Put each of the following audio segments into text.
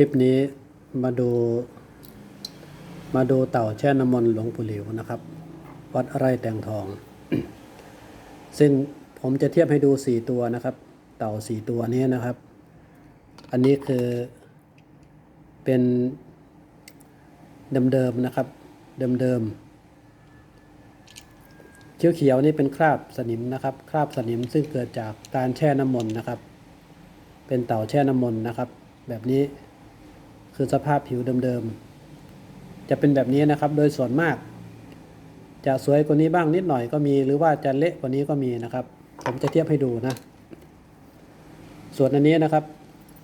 คลิปนี้มาดู มาดูเต่าแช่น้ำมนต์หลวงปู่หลิวนะครับ วัดไร่แตงทอง ซึ่งผมจะเทียบให้ดูสี่ตัวนะครับ เต่าสี่ตัวนี้นะครับ อันนี้คือเป็นเดิมๆนะครับ เดิมๆเขียวๆนี่เป็นคราบสนิมนะครับ คราบสนิมซึ่งเกิดจากการแช่น้ำมนต์นะครับ เป็นเต่าแช่น้ำมนต์นะครับ แบบนี้ คือสภาพผิวเดิมๆ จะเป็นแบบนี้นะครับ โดยส่วนมาก จะสวยกว่านี้บ้างนิดหน่อยก็มี หรือว่าจะเละกว่านี้ก็มีนะครับ ผมจะเทียบให้ดูนะ ส่วนอันนี้นะครับ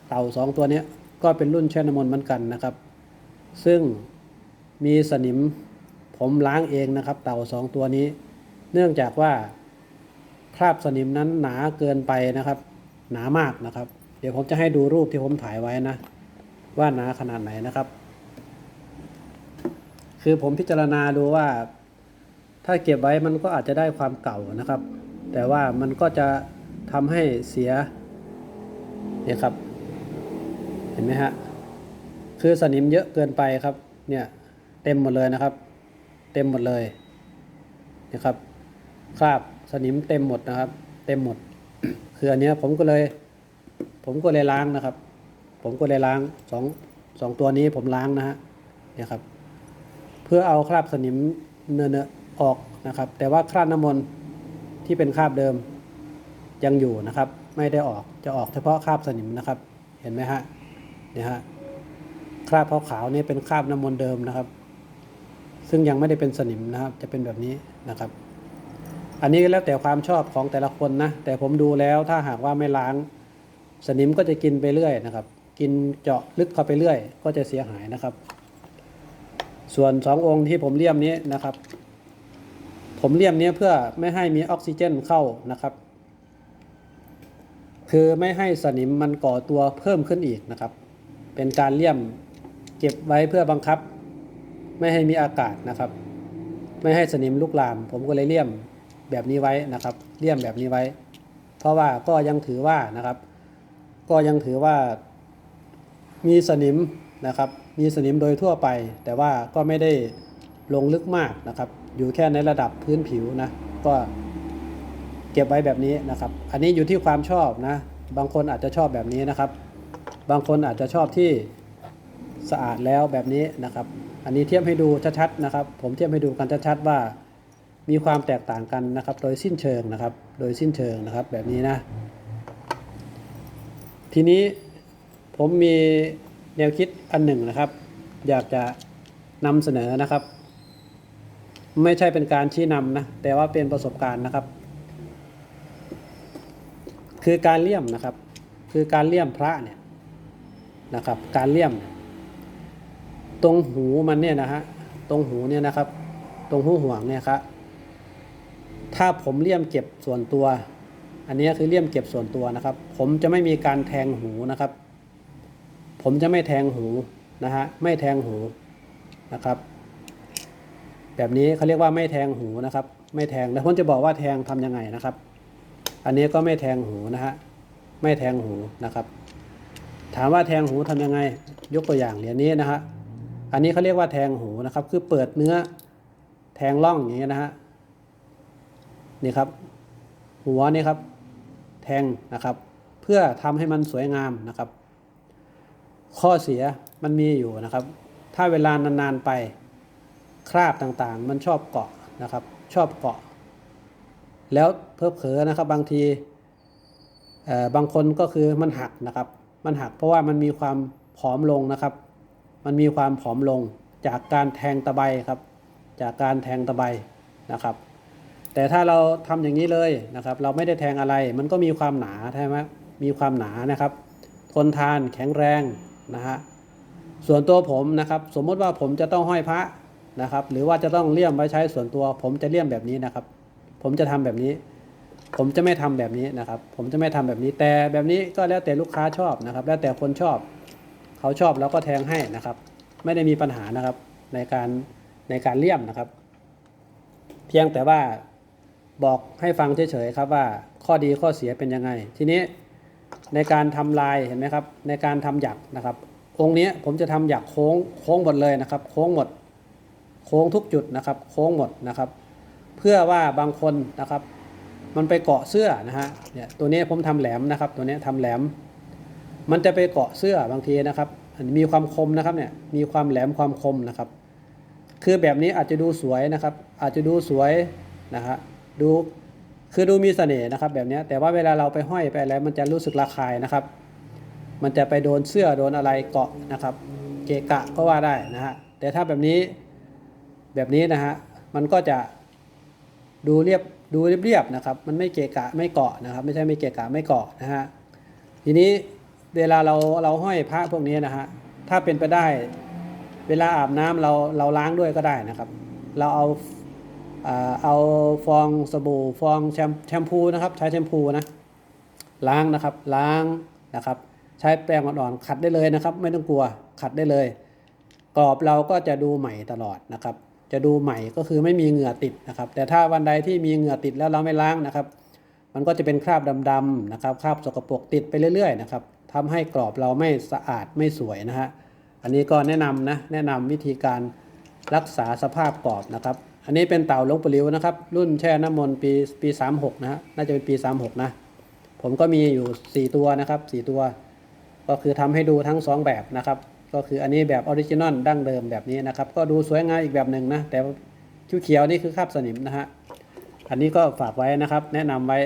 เต่าสองตัวนี้ก็เป็นรุ่นแช่น้ำมนต์เหมือนกันนะครับ ซึ่งมีสนิมผมล้างเองนะครับ เต่าสองตัวนี้ เนื่องจากว่าคราบสนิมนั้นหนาเกินไปนะครับ หนามากนะครับ เดี๋ยวผมจะให้ดูรูปที่ผมถ่ายไว้นะ ว่าหนาขนาดไหนนะครับ คือผมพิจารณาดูว่า ถ้าเก็บไว้มันก็อาจจะได้ความเก่านะครับ แต่ว่ามันก็จะทำให้เสียเนี่ยครับ เห็นไหมฮะคือสนิมเยอะเกินไปครับ เนี่ยเต็มหมดเลยนะครับ เต็มหมดเลยนะครับคราบสนิมเต็มหมดนะครับ เต็มหมดคืออันนี้ผมก็เลย ผมก็เลยล้างนะครับ ผมก็เลยล้างสองสองตัวนี้ผมล้างนะฮะเนี่ยครับ เพื่อเอาคราบสนิมเนื้อออกนะครับ แต่ว่าคราบน้ำมนต์ที่เป็นคราบเดิมยังอยู่นะครับ ไม่ได้ออกจะออกเฉพาะคราบสนิมนะครับ เห็นไหมฮะเนี่ยฮะคราบขาวๆนี่เป็นคราบน้ำมนต์เดิมนะครับ ซึ่งยังไม่ได้เป็นสนิมนะครับ จะเป็นแบบนี้นะครับ อันนี้แล้วแต่ความชอบของแต่ละคนนะแต่ผมดูแล้วถ้าหากว่าไม่ล้าง สนิมก็จะกินไปเรื่อยนะครับ กินเจาะลึกเข้าไปเรื่อย ก็จะเสียหายนะครับ ส่วนสององค์ที่ผมเลี่ยมนี้นะครับ ผมเลี่ยมนี้เพื่อไม่ให้มีออกซิเจนเข้านะครับ คือไม่ให้สนิมมันก่อตัวเพิ่มขึ้นอีกนะครับ เป็นการเลี่ยมเก็บไว้เพื่อบังคับ ไม่ให้มีอากาศนะครับ ไม่ให้สนิมลุกลาม ผมก็เลยเลี่ยมแบบนี้ไว้นะครับเลี่ยมแบบนี้ไว้ เพราะว่าก็ยังถือว่านะครับ ก็ยังถือว่า มีสนิมนะครับ มีสนิมโดยทั่วไป แต่ว่าก็ไม่ได้ลงลึกมากนะครับ อยู่แค่ในระดับพื้นผิวนะ ก็เก็บไว้แบบนี้นะครับ อันนี้อยู่ที่ความชอบนะ บางคนอาจจะชอบแบบนี้นะครับ บางคนอาจจะชอบที่สะอาดแล้วแบบนี้นะครับ อันนี้เทียบให้ดูชัดๆนะครับ ผมเทียบให้ดูกันชัดๆว่า มีความแตกต่างกันนะครับ โดยสิ้นเชิงนะครับ โดยสิ้นเชิงนะครับแบบนี้นะ ทีนี้ ผมมีแนวคิดอันหนึ่งนะครับ อยากจะนำเสนอนะครับ ไม่ใช่เป็นการชี้นำนะ แต่ว่าเป็นประสบการณ์นะครับ คือการเลี่ยมนะครับ คือการเลี่ยมพระเนี่ยนะครับ การเลี่ยม ตรงหูมันเนี่ยนะฮะตรงหูเนี่ยนะครับ ตรงหูห่วงเนี่ยครับถ้าผมเลี่ยมเก็บส่วนตัว อันนี้คือเลี่ยมเก็บส่วนตัวนะครับ ผมจะไม่มีการแทงหูนะครับ ผมจะไม่แทงหูนะฮะไม่แทงหูนะครับ แบบนี้เขาเรียกว่าไม่แทงหูนะครับ ไม่แทงแล้วผมจะบอกว่าแทงทำยังไงนะครับ อันนี้ก็ไม่แทงหูนะฮะไม่แทงหูนะครับ ถามว่าแทงหูทำยังไง ยกตัวอย่างเหรียญนี้นะฮะอันนี้เขาเรียกว่าแทงหูนะครับ คือเปิดเนื้อแทงร่องอย่างเงี้ยนะฮะนี่ครับ หัวนี่ครับ แทงนะครับ เพื่อทำให้มันสวยงามนะครับ ข้อเสียมันมีอยู่นะครับ ถ้าเวลานานๆไปคราบต่างๆ มันชอบเกาะนะครับ ชอบเกาะ แล้วเพอเผลอนะครับบางทีเอ่อบางคนก็คือมันหักนะครับ มันหักเพราะว่ามันมีความผอมลงนะครับ มันมีความผอมลงจากการแทงตะไบครับ จากการแทงตะไบนะครับ แต่ถ้าเราทำอย่างนี้เลยนะครับ เราไม่ได้แทงอะไร มันก็มีความหนาใช่ไหมมีความหนานะครับ ทนทานแข็งแรง นะฮะส่วนตัวผมนะครับ สมมติว่าผมจะต้องห้อยพระนะครับ หรือว่าจะต้องเลี่ยมไว้ใช้ส่วนตัว ผมจะเลี่ยมแบบนี้นะครับ ผมจะทำแบบนี้ ผมจะไม่ทำแบบนี้นะครับ ผมจะไม่ทำแบบนี้ แต่แบบนี้ก็แล้วแต่ลูกค้าชอบนะครับ แล้วแต่คนชอบ เขาชอบเราก็แทงให้นะครับ ไม่ได้มีปัญหานะครับในการในการเลี่ยมนะครับ เพียงแต่ว่าบอกให้ฟังเฉยๆครับว่าข้อดีข้อเสียเป็นยังไง ทีนี้ ในการทำลายเห็นไหมครับ ในการทำหยักนะครับ องค์นี้ผมจะทำอยากโค้งโค้งหมดเลยนะครับ โค้งหมด โค้งทุกจุดนะครับ โค้งหมดนะครับ เพื่อว่าบางคนนะครับ มันไปเกาะเสื้อนะฮะเนี่ยตัวนี้ผมทำแหลมนะครับ ตัวนี้ทำแหลม มันจะไปเกาะเสื้อบางทีนะครับมีความคมนะครับเนี่ยมีความแหลมความคมนะครับ คือแบบนี้อาจจะดูสวยนะครับ อาจจะดูสวยนะฮะดู คือดูมีเสน่ห์นะครับแบบนี้แต่ว่าเวลาเราไปห้อยไปอะไรมันจะรู้สึกระคายนะครับ มันจะไปโดนเสื้อโดนอะไรเกาะนะครับ เกะกะก็ว่าได้นะฮะแต่ถ้าแบบนี้แบบนี้นะฮะมันก็จะดูเรียบดูเรียบๆนะครับ มันไม่เกะกะไม่เกาะนะครับ ไม่ใช่ไม่เกะกะไม่เกาะนะฮะทีนี้เวลาเราเราห้อยพระพวกนี้นะฮะถ้าเป็นไปได้ เวลาอาบน้ำเราเราล้างด้วยก็ได้นะครับ เราเอา เอาฟองสบู่ฟองแชมพูนะครับ ใช้แชมพูนะล้างนะครับล้างนะครับ ใช้แป้งอ่อนๆขัดได้เลยนะครับ ไม่ต้องกลัวขัดได้เลย กรอบเราก็จะดูใหม่ตลอดนะครับ จะดูใหม่ก็คือไม่มีเหงื่อติดนะครับ แต่ถ้าวันใดที่มีเหงื่อติดแล้วเราไม่ล้างนะครับ มันก็จะเป็นคราบดำๆนะครับคราบสกปรกติดไปเรื่อยๆนะครับทำให้กรอบเราไม่สะอาดไม่สวยนะฮะอันนี้ก็แนะนำนะแนะนำวิธีการรักษาสภาพกรอบนะครับ อันนี้เป็นเต่าลงปลิวนะครับ รุ่นแช่น้ำมนต์ปีปีสามหกนะฮะน่าจะเป็นปีสามหกนะ ผมก็มีอยู่สี่ตัวนะครับสี่ตัว ก็คือทำให้ดูทั้งสองแบบนะครับ ก็คืออันนี้แบบออริจินอลดั้งเดิมแบบนี้นะครับ ก็ดูสวยงามอีกแบบหนึ่งนะ แต่เขียวๆนี่คือคาบสนิมนะฮะ อันนี้ก็ฝากไว้นะครับ แนะนำไว้